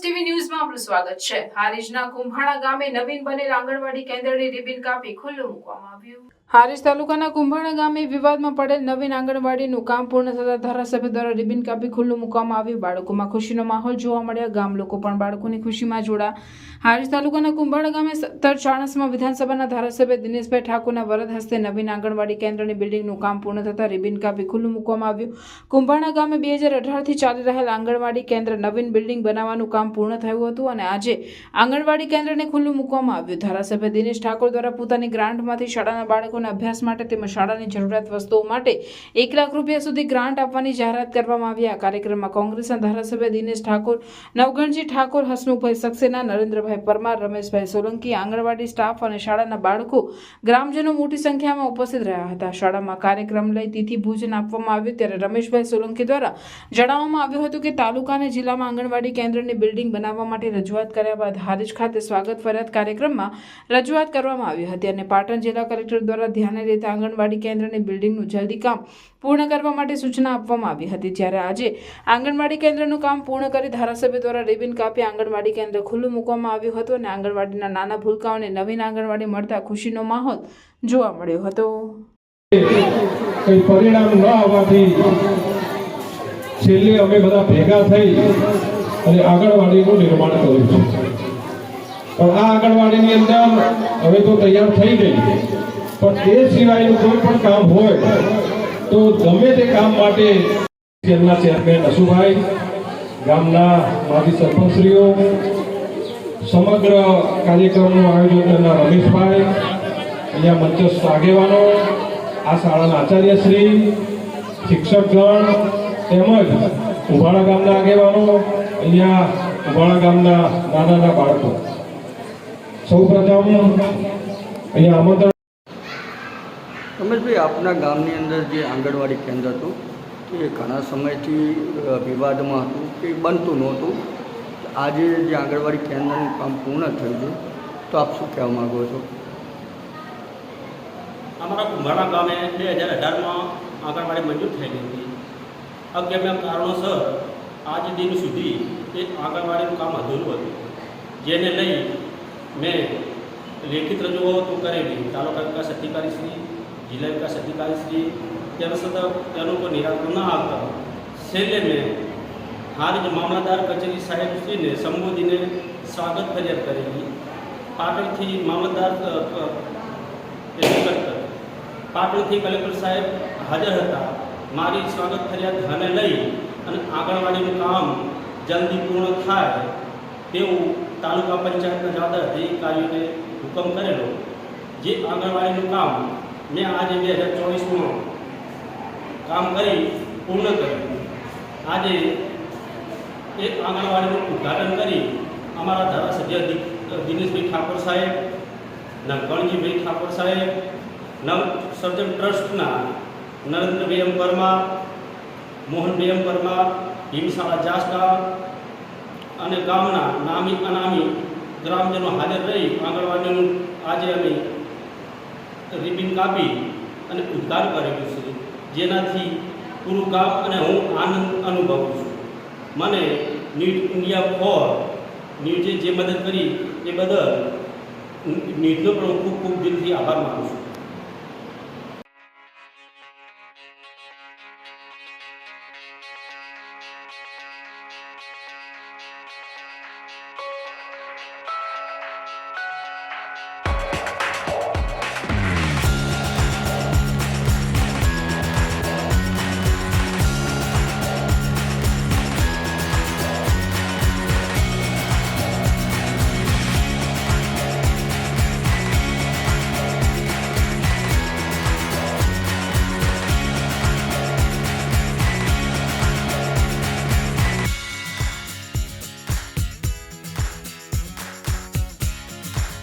TV ન્યૂઝમાં આપનું સ્વાગત છે. હારીજના કુંભાણા ગામે નવીન બનેલ આંગણવાડી કેન્દ્રની રિબિન કાપી ખુલ્લું મૂકવામાં આવ્યું. હારીજ તાલુકાના કુંભાણા ગામે વિવાદમાં પડેલ નવીન આંગણવાડીનું કામ પૂર્ણ થતા ધારાસભ્ય દ્વારા રિબિન કાપી ખુલ્લું મૂકવામાં આવ્યું. બાળકોમાં ખુશીનો માહોલ જોવા મળ્યા. ગામ લોકો પણ બાળકોની ખુશીમાં જોડા હારીજ તાલુકાના કુંભાણા ગામે સત્તર ચાણસમાં વિધાનસભાના ધારાસભ્ય દિનેશભાઈ ઠાકોરના વરદ હસ્તે નવીન આંગણવાડી કેન્દ્રની બિલ્ડિંગનું કામ પૂર્ણ થતા રિબિન કાપી ખુલ્લું મૂકવામાં આવ્યું. કુંભાણા ગામે બે હજાર અઢારથી ચાલી રહેલ આંગણવાડી કેન્દ્ર નવીન બિલ્ડિંગ બનાવવાનું કામ પૂર્ણ થયું હતું અને આજે આંગણવાડી કેન્દ્રને ખુલ્લું મૂકવામાં આવ્યું. ધારાસભ્ય દિનેશ ઠાકોર દ્વારા પોતાની ગ્રાન્ટમાંથી શાળાના બાળકોના અભ્યાસ માટે તેમજ શાળાની જરૂરિયાત વસ્તુઓ માટે એક લાખ રૂપિયા સુધી ગ્રાન્ટ આપવાની જાહેરાત કરવામાં આવી. આ કાર્યક્રમમાં કોંગ્રેસના ધારાસભ્ય દિનેશ ઠાકોર, નવગણજી ઠાકોર, હસમુખભાઈ સક્સેના, નરેન્દ્રભાઈ પરમાર, રમેશભાઈ સોલંકી, આંગણવાડી સ્ટાફ અને શાળાના બાળકો ગ્રામજનો મોટી સંખ્યામાં ઉપસ્થિત રહ્યા હતા. શાળામાં કાર્યક્રમ લઈ તિથિ ભોજન આપવામાં આવ્યું ત્યારે રમેશભાઈ સોલંકી દ્વારા જણાવવામાં આવ્યું હતું કે તાલુકા અને જિલ્લામાં આંગણવાડી કેન્દ્રની બિલ્ડિંગ બનાવવા માટે રજૂઆત કર્યા બાદ હારીજ ખાતે સ્વાગત ફરિયાદ કાર્યક્રમમાં રજૂઆત કરવામાં આવી હતી અને પાટણ જિલ્લા કલેક્ટર દ્વારા ધ્યાને લેતા આંગણવાડી કેન્દ્રની બિલ્ડિંગનું જલ્દી કામ પૂર્ણ કરવા માટે સૂચના આપવામાં આવી હતી. જ્યારે આજે આંગણવાડી કેન્દ્રનું કામ પૂર્ણ કરી ધારાસભ્ય દ્વારા રિબિન કાપી આંગણવાડી કેન્દ્ર ખુલ્લું મૂકવામાં આવ્યું હતું અને આંગણવાડીના નાના ભૂલકાઓને નવીન આંગણવાડી મળતા ખુશીનો માહોલ જોવા મળ્યો હતો. પરિણામ ન આવવાથી છેલ્લે અમે બધા ભેગા થઈ અને આંગણવાડીનું નિર્માણ કર્યું છે. પણ આ આંગણવાડીની અંદર હવે તો તૈયાર થઈ ગઈ પણ એ સિવાયનું કોઈ પણ કામ હોય તો ગમે તે કામ માટે શહેરના ચેરમેન અશુભાઈ, ગામના માજી સરપંચશ્રીઓ, સમગ્ર કાર્યક્રમનું આયોજન કરનાર રમેશભાઈ, અહીંયા મંચસ્થ આગેવાનો, આ શાળાના આચાર્યશ્રી, શિક્ષકગણ તેમજ ઉભાણા ગામના આગેવાનો, અહીંયા ઉભાણા ગામના નાના નાના બાળકો. સૌપ્રથમ અહીંયા આમંત્રણ રમેશભાઈ, આપના ગામની અંદર જે આંગણવાડી કેન્દ્ર હતું, એ ઘણા સમયથી વિવાદમાં હતું કે બનતું નહોતું. આજે જે આંગણવાડી કેન્દ્રનું કામ પૂર્ણ થયું છે, તો આપ શું કહેવા માગો છો? અમારા કુંભાણા ગામે બે હજાર અઢારમાં આંગણવાડી મંજૂર થઈ ગઈ હતી. અગમ્ય કારણોસર આજ દિન સુધી એ આંગણવાડીનું કામ અધૂરું હતું. જેને લઈ મેં લેખિત રજૂઆતો કરેલી, તાલુકા વિકાસ અધિકારીશ્રી જિલ્લા વિકાસ અધિકારીશ્રી તેમ છતાં તેનું કોઈ નિરાકરણ ન આવતા છેલ્લે મેં હારીજ મામલતદાર કચેરી સાહેબશ્રીને સંબોધીને સ્વાગત ફરિયાદ કરેલી પાટણથી મામલતદાર પાટણથી કલેક્ટર સાહેબ હાજર હતા મારી સ્વાગત ફરિયાદ ધ્યાને લઈ અને આંગણવાડીનું કામ જલ્દી પૂર્ણ થાય તેવું તાલુકા પંચાયતના જવાબદાર અધિકારીઓને હુકમ કરેલો જે આંગણવાડીનું કામ મેં આજે બે હજાર ચોવીસમાં કામ કરી પૂર્ણ કર્યું. આજે એક આંગણવાડીનું ઉદ્ઘાટન કરી અમારા ધારાસભ્ય દિનેશભાઈ ઠાકોર સાહેબ નરગણજીભાઈ ઠાકોર સાહેબ નવ સર્જન ટ્રસ્ટના નરેન્દ્રભાઈ એમ પરમાર મોહનભાઈ એમ પરમાર, ભીમશાળા જાસકા અને ગામના નામી અનામી ગ્રામજનો હાજર રહી આંગણવાડીનું આજે અમે રિબિન કાપી અને ઉદ્ઘાર કરેલું છે. જેનાથી પૂરું કામ અને હું આનંદ અનુભવું છું. મને ન્યૂઝ ઇન્ડિયા ફોર ન્યૂઝે જે મદદ કરી એ બદલ ન્યૂઝનો પણ હું ખૂબ ખૂબ દિલથી આભાર માનું છું.